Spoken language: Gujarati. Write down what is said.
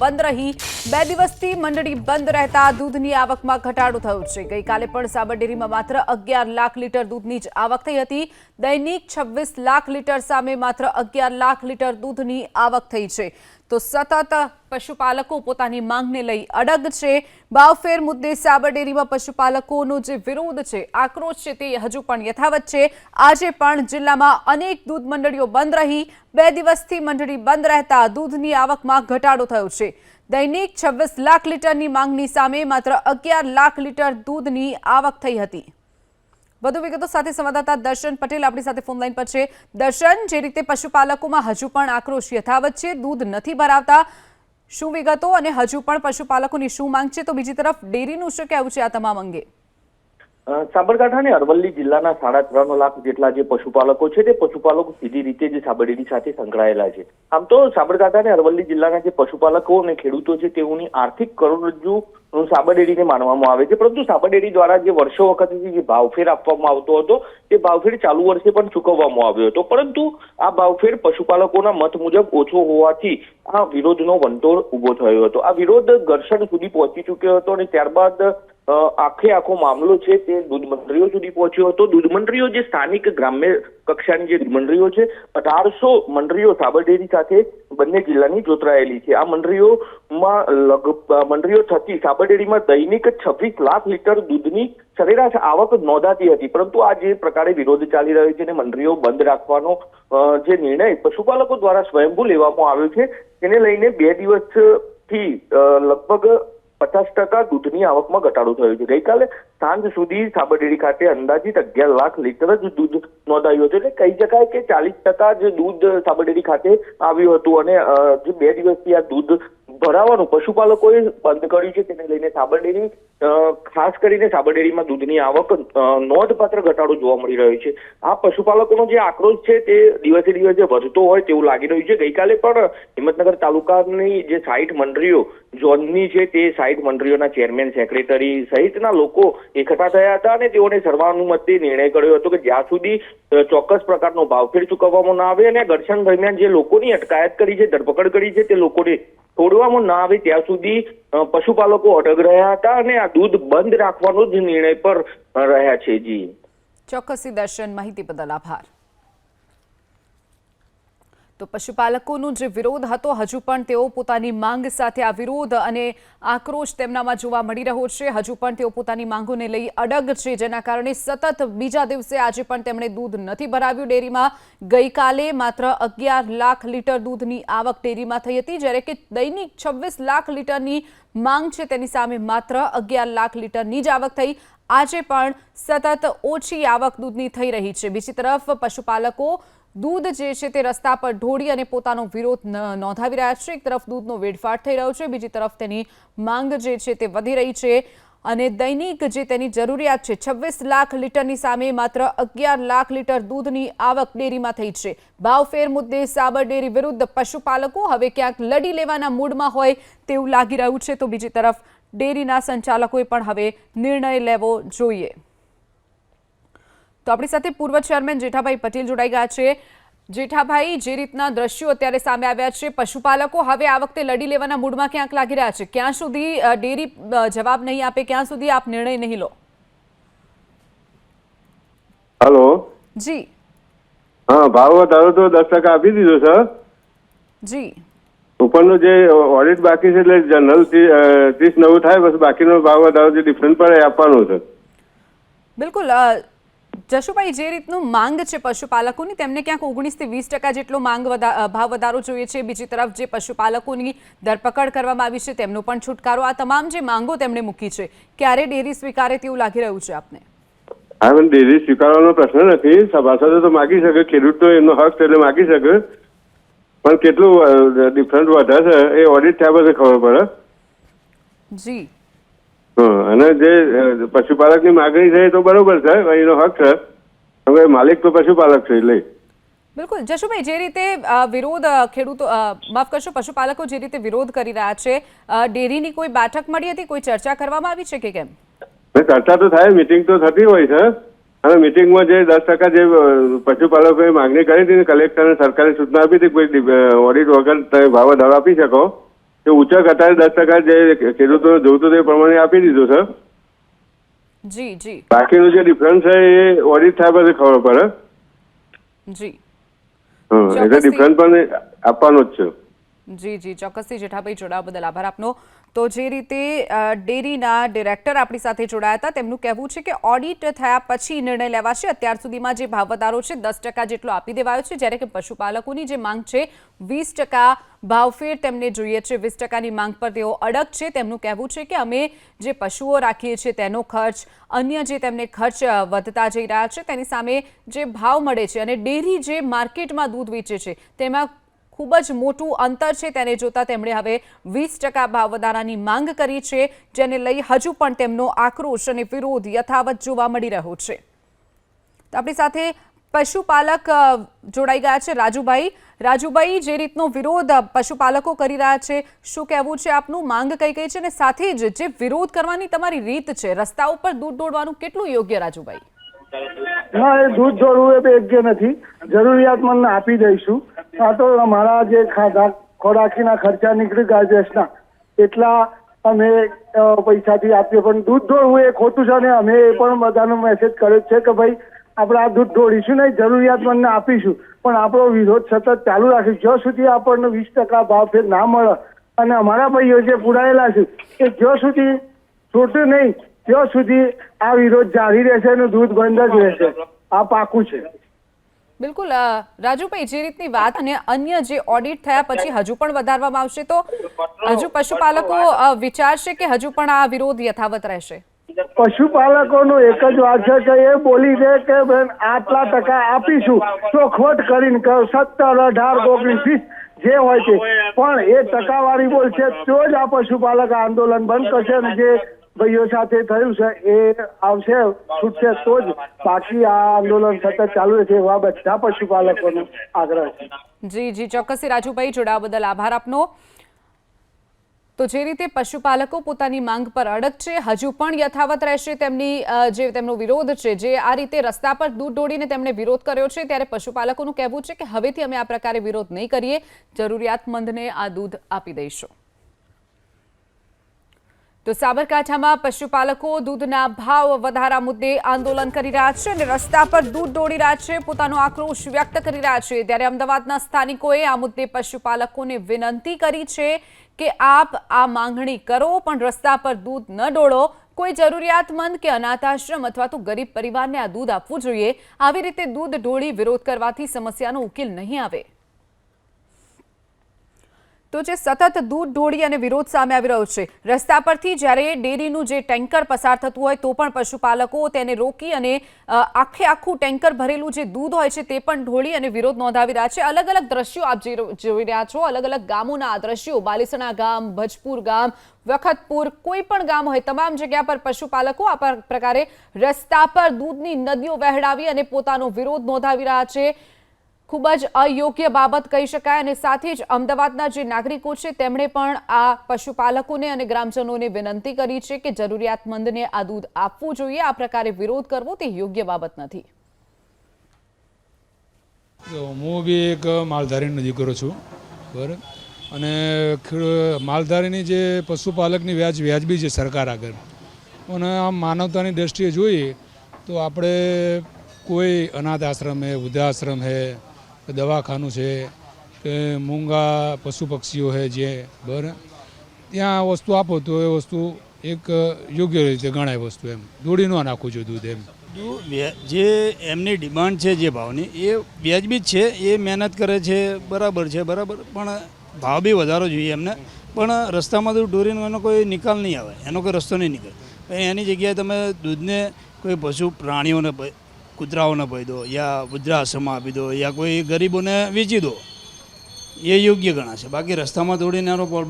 બંધ રહી. બે દિવસથી મંડળી બંધ રહેતા દૂધની આવકમાં ઘટાડો થયો છે. ગઈકાલે પણ સાબર ડેરીમાં માત્ર અગિયાર લાખ લીટર દૂધની જ આવક થઈ હતી. દૈનિક છવ્વીસ લાખ લીટર સામે માત્ર અગિયાર લાખ લીટર દૂધની આવક થઈ છે. તો સતત પશુપાલકો પોતાની માંગને લઈ અડગ છે. બાવફેર મુદ્દે સાબર ડેરીમાં પશુપાલકોનો જે વિરોધ છે, આક્રોશ છે તે હજુ પણ યથાવત છે. આજે પણ જિલ્લામાં અનેક દૂધ મંડળીઓ બંધ રહી. બે દિવસથી મંડળી બંધ રહેતા દૂધની આવકમાં ઘટાડો થયો છે. દૈનિક છવ્વીસ લાખ લીટરની માંગની સામે માત્ર અગિયાર લાખ લીટર દૂધની આવક થઈ હતી. વધુ વિગતો સાથે સંવાદદાતા દર્શન પટેલ આપણી સાથે ફોનલાઈન પર છે. દર્શન, જે રીતે પશુપાલકોમાં હજુ પણ આક્રોશ યથાવત છે, દૂધ નથી ભરાવતા, શું વિગતો? અને હજુ પણ પશુપાલકોની શું માંગ છે? તો બીજી તરફ ડેરીનું શું કહેવું છે આ તમામ અંગે? સાબરકાંઠા અને અરવલ્લી જિલ્લાના સાડા ત્રણ લાખ જેટલા જે પશુપાલકો છે તે પશુપાલકો સીધી રીતે જે સાબરડેરી સાથે સંકળાયેલા છે. આમ તો સાબરકાંઠા અને અરવલ્લી જિલ્લાના જે પશુપાલકો અને ખેડૂતો છે તેઓની આર્થિક કરોડરજ્જુ સાબરડેરીને માનવામાં આવે છે. પરંતુ સાબરડેરી દ્વારા જે વર્ષો વખતથી જે ભાવફેર આપવામાં આવતો હતો, તે ભાવફેર ચાલુ વર્ષે પણ ચૂકવવામાં આવ્યો હતો. પરંતુ આ ભાવફેર પશુપાલકોના મત મુજબ ઓછો હોવાથી આ વિરોધનો વંટોળ ઊભો થયો હતો. આ વિરોધ ઘર્ષણ સુધી પહોંચી ચૂક્યો હતો અને ત્યારબાદ આખે આખો મામલો છે તે દૂધ મંડળીઓ સુધી પહોંચ્યો હતો. દૂધ મંડળીઓ જે સ્થાનિક ગ્રામ્ય કક્ષાની જે મંડળીઓ છે, અઢારસો મંડળીઓ સાબરડેરી સાથે બંને જિલ્લાની જોતરાયેલી છે. આ મંડળીઓમાં લગ મંડળીઓ થતી સાબરડેરીમાં દૈનિક છવ્વીસ લાખ લીટર દૂધની સરેરાશ આવક નોંધાતી હતી. પરંતુ આ જે પ્રકારે વિરોધ ચાલી રહ્યો છે અને મંડળીઓ બંધ રાખવાનો જે નિર્ણય પશુપાલકો દ્વારા સ્વયંભૂ લેવામાં આવ્યો છે, તેને લઈને બે દિવસથી લગભગ પચાસ ટકા દૂધની આવકમાં ઘટાડો થયો છે. ગઈકાલે સાંજ સુધી સાબરડેરી ખાતે અંદાજિત અગિયાર લાખ લીટર જ દૂધ નોંધાયું હતું. એટલે કહી શકાય કે ચાલીસ ટકા જ દૂધ સાબરડેરી ખાતે આવ્યું હતું અને જે બે દિવસથી આ દૂધ ભરાવાનું પશુપાલકોએ બંધ કર્યું છે, તેને લઈને સાબરડેરી ખાસ કરીને સાબરડેરીમાં દૂધની આવક નોંધપાત્ર ઘટાડો જોવા મળી રહ્યો છે. આ પશુપાલકોનો જે આક્રોશ છે તે દિવસે દિવસે વધતો હોય તેવું લાગી રહ્યું છે. ગઈકાલે પણ હિંમતનગર તાલુકાની જે સાઈઠ મંડળીઓ, ઝોનની છે તે સાઈઠ મંડળીઓના ચેરમેન, સેક્રેટરી સહિતના લોકો એકઠા થયા હતા અને તેઓને સર્વાનુમતે નિર્ણય કર્યો હતો કે જ્યાં સુધી ચોક્કસ પ્રકારનો ભાવફેર ચૂકવવામાં ના આવે અને ઘર્ષણ દરમિયાન જે લોકોની અટકાયત કરી છે, ધરપકડ કરી છે, તે લોકોને છોડવામાં ના આવે ત્યાં સુધી પશુપાલકો અડગ રહ્યા હતા અને આ દૂધ બંધ રાખવાનો જ નિર્ણય પર રહ્યા છે જી. ચોક્કસી દર્શન, માહિતી બદલ આભાર. તો પશુપાલકોનો જે વિરોધ હતો, હજુ પણ તેઓ પોતાની માંગ સાથે આ વિરોધ અને આક્રોશ તેમનામાં જોવા મળી રહ્યો છે. હજુ પણ તેઓ પોતાની માંગોને લઈ અડગ છે, જેના કારણે સતત બીજા દિવસે આજે પણ તેમણે દૂધ નથી ભરાવ્યું. ડેરીમાં ગઈકાલે માત્ર અગિયાર લાખ લીટર દૂધની આવક ડેરીમાં થઈ હતી, જ્યારે કે દૈનિક છવ્વીસ લાખ લીટરની માંગ છે, તેની સામે માત્ર અગિયાર લાખ લીટરની જ આવક થઈ. આજે પણ સતત ઓછી આવક દૂધની થઈ રહી છે. બીજી તરફ, પશુપાલકો દૂધ જે છે તે રસ્તા પર ઢોળી અને પોતાનો વિરોધ નોંધાવી રહ્યા છે. એક તરફ દૂધનો વેડફાટ થઈ રહ્યો છે, બીજી તરફ તેની માંગ જે છે તે વધી રહી છે અને દૈનિક જે તેની જરૂરિયાત છે, છવ્વીસ લાખ લીટરની સામે માત્ર અગિયાર લાખ લીટર દૂધની આવક ડેરીમાં થઈ છે. ભાવફેર મુદ્દે સાબર ડેરી વિરુદ્ધ પશુપાલકો હવે ક્યાંક લડી લેવાના મૂડમાં હોય તેવું લાગી રહ્યું છે. તો બીજી તરફ ડેરીના સંચાલકોએ પણ હવે નિર્ણય લેવો જોઈએ. તો આપણી સાથે પૂર્વ ચેરમેન જેઠાભાઈ પટેલ જોડાઈ ગયા છે. જેઠાભાઈ જે રીતના દ્રશ્યો અત્યારે સામે આવ્યા છે પશુપાલકો હવે આ વખતે લડી લેવાના મૂડમાં ક્યાંક લાગી રહ્યા છે? ક્યાં સુધી ડેરી જવાબ નહીં આપે ક્યાં સુધી આપ નિર્ણય નહીં લો? હલો? જી. હા ભાવ વધારો તો દસ ટકા આપી દીધો સર. જી. ઉપરનો જે ઓડિટ બાકી છે એટલે જનરલ ત્રીસ નવું થાય બસ બાકીનો ભાવ વધારો જે ડિફરન્સ પડે આપવાનું છે. બિલકુલ જશુભાઈ જે રીતનું માંગ છે પશુપાલકોની તેમને ક્યાંક ઓગણીસથી વીસ ટકા જેટલો માંગ ભાવ વધારો જોઈએ છે. બીજી તરફ જે પશુપાલકોની ધરપકડ કરવામાં આવી છે તેમનો પણ છુટકારો આ તમામ જે માંગો તેમણે મૂકી છે ક્યારે ડેરી સ્વીકારે તેવું લાગી રહ્યું છે આપને? હા પણ ડેરી સ્વીકારવાનો પ્રશ્ન નથી. સભાસદો તો માગી શકે ખેડૂત તો એમનો હક છે એટલે માગી શકે. પણ કેટલું ડિફરન્ટ વધારે છે એ ઓડિટ થયા પછી ખબર પડે. જી. અને જે પશુપાલકની માગણી છે એ તો બરોબર છે એનો હક છે. હવે માલિક તો પશુપાલક છે એટલે. બિલકુલ. જશુભાઈ જે રીતે વિરોધ ખેડૂતો માફ કરશો પશુપાલકો જે રીતે વિરોધ કરી રહ્યા છે ડેરીની કોઈ બેઠક મળી હતી? કોઈ ચર્ચા કરવામાં આવી છે કે કેમ? ચર્ચા તો થાય મિટિંગ તો થતી હોય છે. અને મિટિંગમાં જે દસ ટકા જે પશુપાલકોએ માગણી કરી હતી કલેક્ટરને સરકારે સૂચના આપી હતી કોઈ ઓડિટ વગર તમે ભાવ વધારો આપી શકો. એ ઊંચા અત્યારે દસ ટકા જે ખેડૂતો જોઈતું તો એ પ્રમાણે આપી દીધું છે જી જી. બાકીનું જે ડિફરન્સ છે એ ઓડિટ થાય પછી ખબર પડે. જી. હં, એટલે ડિફરન્સ પણ આપવાનો જ છે. જી જી, ચોક્કસથી જેઠાભાઈ જોડાવા બદલ આભાર આપનો. તો જે રીતે ડેરીના ડિરેક્ટર આપણી સાથે જોડાયા હતા, તેમનું કહેવું છે કે ઓડિટ થયા પછી નિર્ણય લેવાશે. અત્યાર સુધીમાં જે ભાવ વધારો છે, દસ ટકા જેટલો આપી દેવાયો છે, જ્યારે કે પશુપાલકોની જે માંગ છે, વીસ ટકા ભાવફેર તેમને જોઈએ છે. વીસ ટકાની માંગ પર તેઓ અડગ છે. તેમનું કહેવું છે કે અમે જે પશુઓ રાખીએ છીએ, તેનો ખર્ચ, અન્ય જે તેમને ખર્ચ વધતા જઈ રહ્યા છે, તેની સામે જે ભાવ મળે છે અને ડેરી જે માર્કેટમાં દૂધ વેચે છે, તેમાં ખૂબ જ મોટું અંતર છે. તેને જોતા તેમણે હવે વીસ ટકા ભાવ વધારાની માંગ કરી છે, જેને લઈ હજુ પણ તેમનો આક્રોશ અને વિરોધ યથાવત જોવા મળી રહ્યો છે. તો આપણી સાથે પશુપાલક જોડાઈ ગયા છે રાજુભાઈ. રાજુભાઈ, જે રીતનો વિરોધ પશુપાલકો કરી રહ્યા છે, શું કહેવું છે? આપનું માંગ કઈ કઈ છે? અને સાથે જ જે વિરોધ કરવાની તમારી રીત છે રસ્તા ઉપર દૂધ દોડવાનું કેટલું યોગ્ય, રાજુભાઈ? ના, એ દૂધ જોડવું એ યોગ્ય નથી. જરૂરિયાતમંદને આપી દઈશું. આ તો અમારા જે ખાધા ખોરાકીના ખર્ચા નીકળી ગાય ભેંસના એટલા અમે પૈસાથી આપીએ. પણ દૂધ દોડવું એ ખોટું છે ને અમે એ પણ બધાનો મેસેજ કર્યો છે કે ભાઈ, આપણે આ દૂધ દોડીશું નહીં જરૂરિયાતમંદને આપીશું. પણ આપણો વિરોધ સતત ચાલુ રાખીશું. જ્યાં સુધી આપણને વીસ ટકા ભાવ ફેર ના મળે, અને અમારા ભાઈઓ જે પુરાયેલા છે, એ જ્યાં સુધી છૂટે નહીં ત્યાં સુધી આ વિરોધ જારી રહેશે અને દૂધ બંધ જ રહેશે. આ પાકું છે. બિલકુલ રાજુભાઈ જે રીતની વાત અને અન્ય જે ઓડિટ થયા પછી હજુ પણ વધારવામાં આવશે તો હજુ પશુપાલકો વિચારશે કે હજુ પણ આ વિરોધ યથાવત રહેશે? પશુપાલકોનો એક જ વાત છે કે એ બોલી દે કે બેન આટલા ટકા આપીશું. ચોખવટ કરીને કે સત્તર અઢાર ઓગણીસ જે હોય છે પણ એ ટકાવારી બોલશે તો જ આ પશુપાલક આંદોલન બંધ કરશે અને જે ભાઈઓ સાથે થયું છે, એ આવશે, છૂટશે તો જ. બાકી આ આંદોલન સતત ચાલુ રહેશે એવા બધા પશુપાલકોનો આગ્રહ છે. જી જી, ચોક્કસથી રાજુભાઈ, જોડાવા બદલ આભાર આપનો. તો જે રીતે પશુપાલકો પોતાની માંગ પર અડગ છે, હજુ પણ યથાવત રહેશે તેમની જે તેમનો વિરોધ છે, જે આ રીતે રસ્તા પર દૂધ દોડીને તેમણે વિરોધ કર્યો છે, ત્યારે પશુપાલકોનું કહેવું છે કે હવેથી અમે આ પ્રકારે વિરોધ નહીં કરીએ. જરૂરિયાતમંદને આ દૂધ આપી દઈશું. તો સાબરકાંઠામાં પશુપાલકો દૂધના ભાવ વધારા મુદ્દે આંદોલન કરી રહ્યા છે અને રસ્તા પર દૂધ દોડી રહ્યા છે. પોતાનો આક્રોશ વ્યક્ત કરી રહ્યા છે. ત્યારે અમદાવાદના સ્થાનિકોએ આ મુદ્દે પશુપાલકોને વિનંતી કરી છે કે આપ આ માંગણી કરો, પણ રસ્તા પર દૂધ ન ડોળો કોઈ જરૂરિયાતમંદ કે અનાથાશ્રમ અથવા તો ગરીબ પરિવારને આ દૂધ આપવું જોઈએ. આવી રીતે દૂધ ઢોળી વિરોધ કરવાથી સમસ્યાનો ઉકેલ નહીં આવે. તો જે સતત દૂધ ઢોળી અને વિરોધ સામે આવી રહ્યો છે. રસ્તા પરથી જ્યારે ડેરીનું જે ટેન્કર પસાર થતું હોય તો પણ પશુપાલકો તેને રોકી અને આખે આખું ટેન્કર ભરેલું જે દૂધ હોય છે તે પણ ઢોળી અને વિરોધ નોંધાવી રહ્યા છે. અલગ અલગ દ્રશ્યો આપ જોઈ રહ્યા છો. અલગ અલગ ગામોના આ દ્રશ્યો, બાલીસણા ગામ, ભજપુર ગામ, વખતપુર, કોઈ પણ ગામ હોય, તમામ જગ્યા પર પશુપાલકો આ પ્રકારે રસ્તા પર દૂધની નદીઓ વહેડાવી અને પોતાનો વિરોધ નોંધાવી રહ્યા છે. ખૂબ જ અયોગ્ય બાબત કહી શકાય અને સાથે જ અમદાવાદના જે નાગરિકો છે, તેમણે પણ આ પશુપાલકોને અને ગ્રામજનોને વિનંતી કરી છે કે જરૂરિયાતમંદને આ દૂધ આપવું જોઈએ. આ પ્રકારે વિરોધ કરવો તે યોગ્ય બાબત નથી. હું બી એક માલધારીનો દીકરો છું, બરાબર? અને માલધારીની જે પશુપાલકની વ્યાજ, વ્યાજબી છે સરકાર આગળ. અને આમ માનવતાની દ્રષ્ટિએ જોઈએ તો આપણે કોઈ અનાથ આશ્રમ હે, વૃદ્ધાશ્રમ હે દવાખાનું છે, કે મૂંગા પશુ પક્ષીઓ છે જે બરાબર ત્યાં વસ્તુ આપો તો એ વસ્તુ એક યોગ્ય રીતે ગણાય વસ્તુ એમ. દોડી ન નાખવું જોઈએ દૂધ એમ. જે એમની ડિમાન્ડ છે જે ભાવની, એ વ્યાજબી જ છે, એ મહેનત કરે છે, બરાબર છે, બરાબર, પણ ભાવ બી વધારો જોઈએ એમને. પણ રસ્તામાં તો ડોરીનો એનો કોઈ નિકાલ નહીં આવે, એનો કોઈ રસ્તો નહીં નીકળે. એની જગ્યાએ તમે દૂધને કોઈ પશુ પ્રાણીઓને કૂતરાઓને આપી દો યા વૃદ્ધાશ્રમમાં આપી દો, યા કોઈ ગરીબોને વેચી દો. એ યોગ્ય ગણાશે. બાકી રસ્તામાં તોડીને એનો પ્રોબ્લેમ